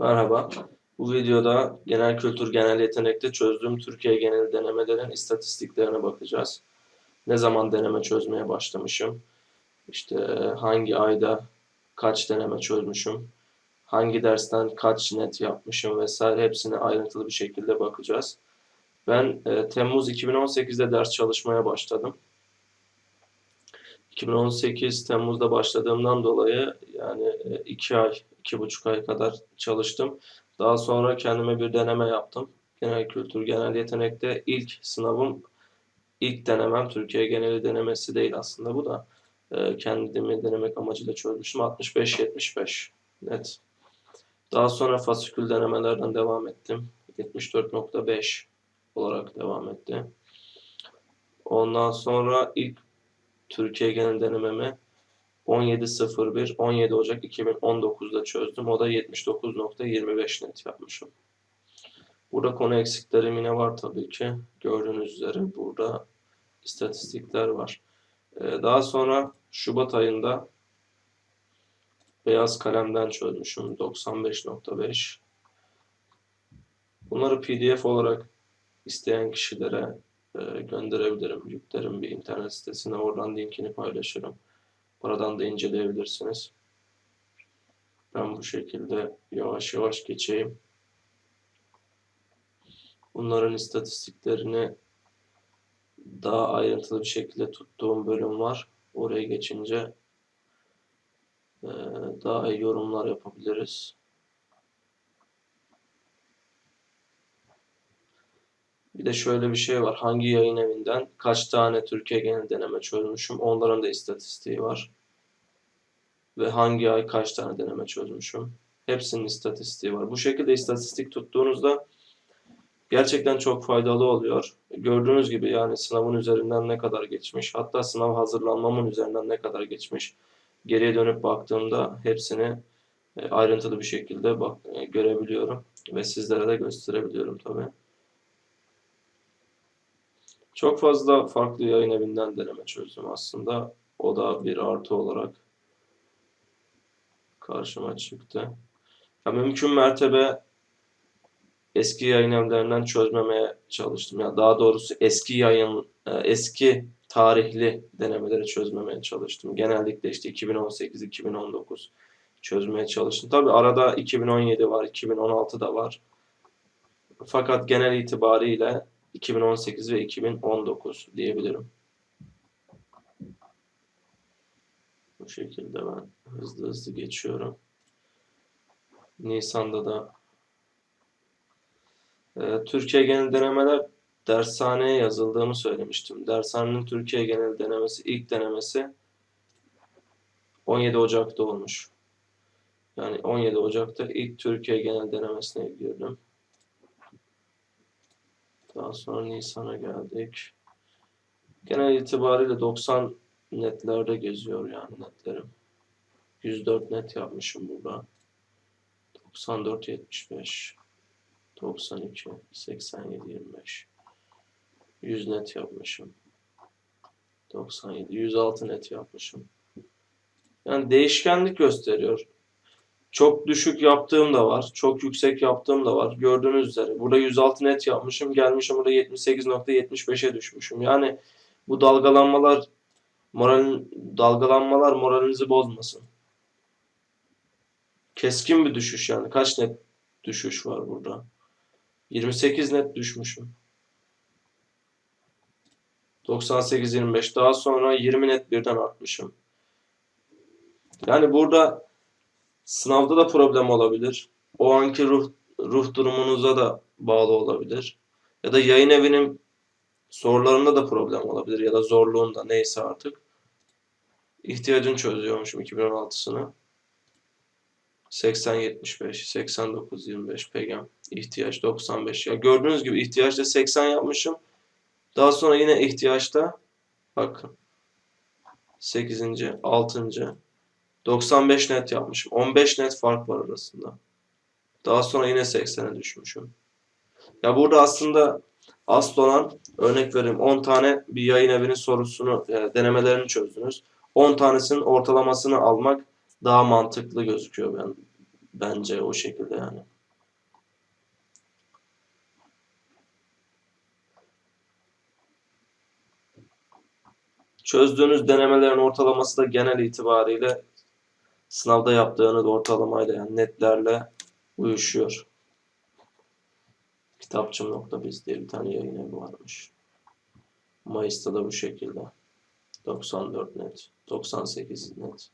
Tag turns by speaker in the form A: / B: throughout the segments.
A: Merhaba. Bu videoda genel kültür genel yetenekte çözdüğüm Türkiye genel denemelerin istatistiklerine bakacağız. Ne zaman deneme çözmeye başlamışım? İşte hangi ayda kaç deneme çözmüşüm? Hangi dersten kaç net yapmışım vesaire hepsine ayrıntılı bir şekilde bakacağız. Ben e, Temmuz 2018'de ders çalışmaya başladım. 2018 Temmuz'da başladığımdan dolayı yani 2 ay, iki buçuk ay kadar çalıştım. Daha sonra kendime bir deneme yaptım. Genel kültür, genel yetenekte ilk sınavım, ilk denemem Türkiye geneli denemesi değil aslında bu da. E, kendimi denemek amacıyla çözmüştüm. 65-75 net. Daha sonra fasikül denemelerden devam ettim. 74.5 olarak devam etti. Ondan sonra ilk Türkiye genel denememi 17.01 17 Ocak 2019'da çözdüm. O da 79.25 net yapmışım. Burada konu eksiklerim yine var tabii ki. Gördüğünüz üzere burada istatistikler var. Ee, daha sonra Şubat ayında beyaz kalemden çözmüşüm 95.5. Bunları PDF olarak isteyen kişilere e, gönderebilirim. Yüklerim bir internet sitesine. Oradan linkini paylaşırım. Oradan da inceleyebilirsiniz. Ben bu şekilde yavaş yavaş geçeyim. Bunların istatistiklerini daha ayrıntılı bir şekilde tuttuğum bölüm var. Oraya geçince e, daha iyi yorumlar yapabiliriz. Bir de şöyle bir şey var. Hangi yayın evinden kaç tane Türkiye genel deneme çözmüşüm? Onların da istatistiği var. Ve hangi ay kaç tane deneme çözmüşüm? Hepsinin istatistiği var. Bu şekilde istatistik tuttuğunuzda gerçekten çok faydalı oluyor. Gördüğünüz gibi yani sınavın üzerinden ne kadar geçmiş, hatta sınav hazırlanmamın üzerinden ne kadar geçmiş. Geriye dönüp baktığımda hepsini e, ayrıntılı bir şekilde bak, e, görebiliyorum ve sizlere de gösterebiliyorum tabii. Çok fazla farklı yayın evinden deneme çözdüm aslında. O da bir artı olarak karşıma çıktı. Ya mümkün mertebe eski yayın evlerinden çözmemeye çalıştım. Ya daha doğrusu eski yayın, e, eski tarihli denemeleri çözmemeye çalıştım. Genellikle işte 2018, 2019 çözmeye çalıştım. Tabi arada 2017 var, 2016 da var. Fakat genel itibariyle 2018 ve 2019 diyebilirim. Bu şekilde ben hızlı hızlı geçiyorum. Nisan'da da e, Türkiye genel denemeler dershaneye yazıldığımı söylemiştim. Dershanenin Türkiye genel denemesi ilk denemesi 17 Ocak'ta olmuş. Yani 17 Ocak'ta ilk Türkiye genel denemesine girdim. Daha sonra Nisan'a geldik. Genel itibariyle 90 netlerde geziyor yani netlerim. 104 net yapmışım burada. 94 75 92 87 25 100 net yapmışım. 97 106 net yapmışım. Yani değişkenlik gösteriyor. Çok düşük yaptığım da var. Çok yüksek yaptığım da var. Gördüğünüz üzere. Burada 106 net yapmışım. Gelmişim burada 78.75'e düşmüşüm. Yani bu dalgalanmalar moralin dalgalanmalar moralinizi bozmasın. Keskin bir düşüş yani. Kaç net düşüş var burada? 28 net düşmüşüm. 98-25 daha sonra 20 net birden artmışım. Yani burada Sınavda da problem olabilir. O anki ruh, ruh durumunuza da bağlı olabilir. Ya da yayın evinin sorularında da problem olabilir ya da zorluğunda neyse artık. İhtiyacını çözüyormuşum 2016'sını. 80-75, 89-25 pegam. ihtiyaç 95. Ya gördüğünüz gibi ihtiyaçta 80 yapmışım. Daha sonra yine ihtiyaçta bakın 8. 6. 95 net yapmışım. 15 net fark var arasında. Daha sonra yine 80'e düşmüşüm. Ya burada aslında asıl olan örnek vereyim 10 tane bir yayın evinin sorusunu yani denemelerini çözdünüz. 10 tanesinin ortalamasını almak daha mantıklı gözüküyor ben Bence o şekilde yani. Çözdüğünüz denemelerin ortalaması da genel itibariyle sınavda yaptığınız ortalamayla yani netlerle uyuşuyor. Kitapçım.biz diye bir tane yayın evi varmış. Mayıs'ta da bu şekilde. 94 net, 98 net,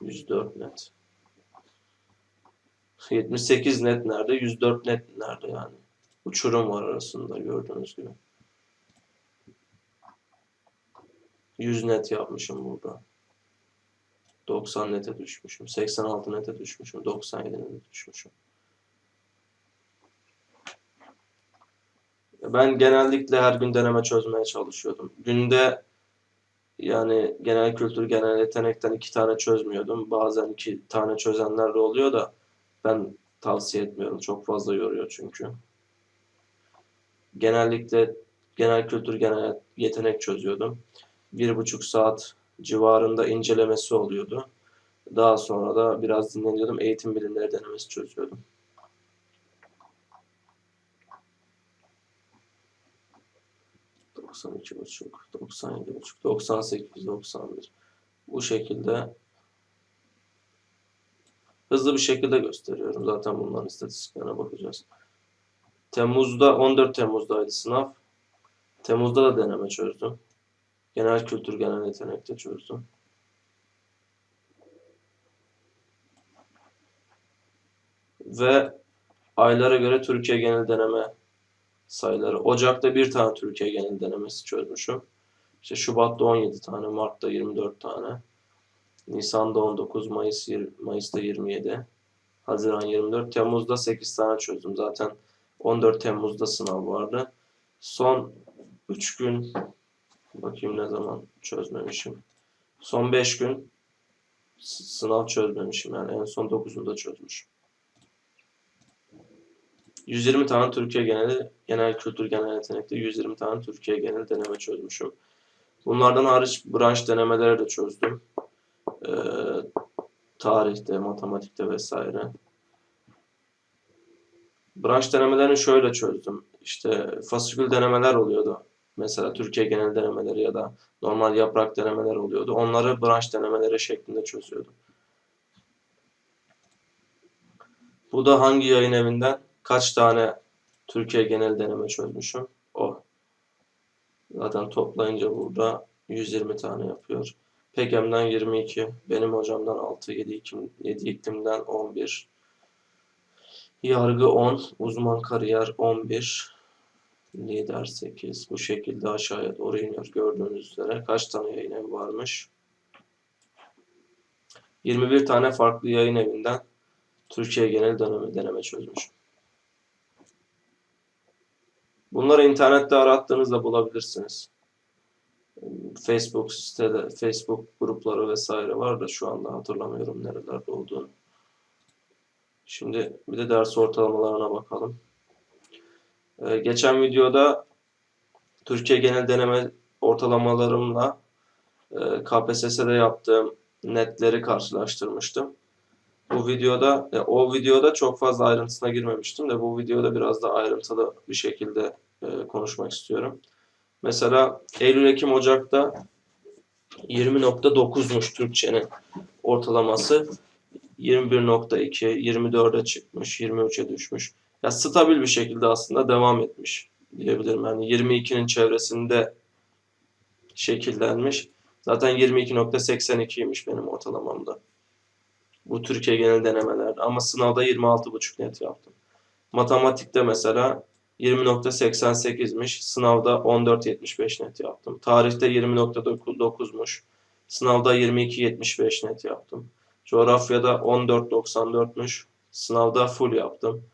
A: 104 net. 78 net nerede? 104 net nerede yani? Uçurum var arasında gördüğünüz gibi. 100 net yapmışım burada. 90 nete düşmüşüm. 86 nete düşmüşüm. 97 nete düşmüşüm. Ben genellikle her gün deneme çözmeye çalışıyordum. Günde yani genel kültür, genel yetenekten iki tane çözmüyordum. Bazen iki tane çözenler de oluyor da ben tavsiye etmiyorum. Çok fazla yoruyor çünkü. Genellikle genel kültür, genel yetenek çözüyordum. Bir buçuk saat civarında incelemesi oluyordu. Daha sonra da biraz dinleniyordum. Eğitim bilimleri denemesi çözüyordum. Buçuk, doksan yedi buçuk, doksan sekiz, doksan bir. Bu şekilde hızlı bir şekilde gösteriyorum. Zaten bunların istatistiklerine bakacağız. Temmuz'da 14 Temmuz'daydı sınav. Temmuz'da da deneme çözdüm. Genel kültür, genel yetenekte çözdüm. Ve aylara göre Türkiye genel deneme sayıları. Ocak'ta bir tane Türkiye genel denemesi çözmüşüm. İşte Şubat'ta 17 tane, Mart'ta 24 tane. Nisan'da 19, Mayıs Mayıs'ta 27, Haziran 24, Temmuz'da 8 tane çözdüm. Zaten 14 Temmuz'da sınav vardı. Son 3 gün bakayım ne zaman çözmemişim. Son 5 gün sınav çözmemişim yani en son 9'unda çözmüşüm. 120 tane Türkiye geneli, genel kültür genel yetenekte 120 tane Türkiye genel deneme çözmüşüm. Bunlardan hariç branş denemeleri de çözdüm. Ee, tarihte, matematikte vesaire. Branş denemelerini şöyle çözdüm. İşte fasikül denemeler oluyordu. Mesela Türkiye genel denemeleri ya da normal yaprak denemeler oluyordu. Onları branş denemeleri şeklinde çözüyordum. Bu da hangi yayın evinden kaç tane Türkiye genel deneme çözmüşüm? O. Zaten toplayınca burada 120 tane yapıyor. Pekem'den 22, benim hocamdan 6, 7, 7 iklimden 11, yargı 10, uzman kariyer 11, lider 8. Bu şekilde aşağıya doğru iniyor gördüğünüz üzere. Kaç tane yayın evi varmış? 21 tane farklı yayın evinden Türkiye genel deneme, deneme çözmüş. Bunları internette arattığınızda bulabilirsiniz. Facebook sitede, Facebook grupları vesaire var da şu anda hatırlamıyorum nerelerde olduğunu. Şimdi bir de ders ortalamalarına bakalım. Ee, geçen videoda Türkiye genel deneme ortalamalarımla e, KPSS'de yaptığım netleri karşılaştırmıştım. Bu videoda, e, o videoda çok fazla ayrıntısına girmemiştim de bu videoda biraz da ayrıntılı bir şekilde e, konuşmak istiyorum. Mesela Eylül, Ekim, Ocak'ta 20.9'muş Türkçenin ortalaması. 21.2, 24'e çıkmış, 23'e düşmüş. Ya stabil bir şekilde aslında devam etmiş diyebilirim. Yani 22'nin çevresinde şekillenmiş. Zaten 22.82'ymiş benim ortalamamda. Bu Türkiye genel denemelerde. Ama sınavda 26.5 net yaptım. Matematikte mesela 20.88'miş. Sınavda 14.75 net yaptım. Tarihte 20.9'muş. Sınavda 22.75 net yaptım. Coğrafyada 14.94'müş. Sınavda full yaptım.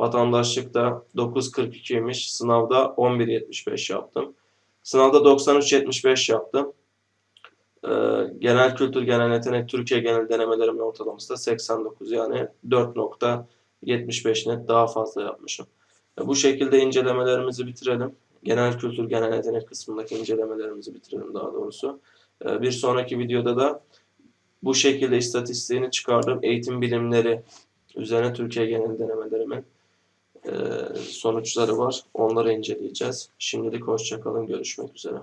A: Vatandaşlıkta 9.42'ymiş. Sınavda 11.75 yaptım. Sınavda 93.75 yaptım. Ee, genel kültür, genel yetenek, Türkiye genel denemelerimin ortalaması da 89 yani 4.75 net daha fazla yapmışım. Bu şekilde incelemelerimizi bitirelim. Genel kültür, genel yetenek kısmındaki incelemelerimizi bitirelim daha doğrusu. Ee, bir sonraki videoda da Bu şekilde istatistiğini çıkardım. Eğitim bilimleri üzerine Türkiye genel denemelerimin e, sonuçları var. Onları inceleyeceğiz. Şimdilik hoşçakalın. Görüşmek üzere.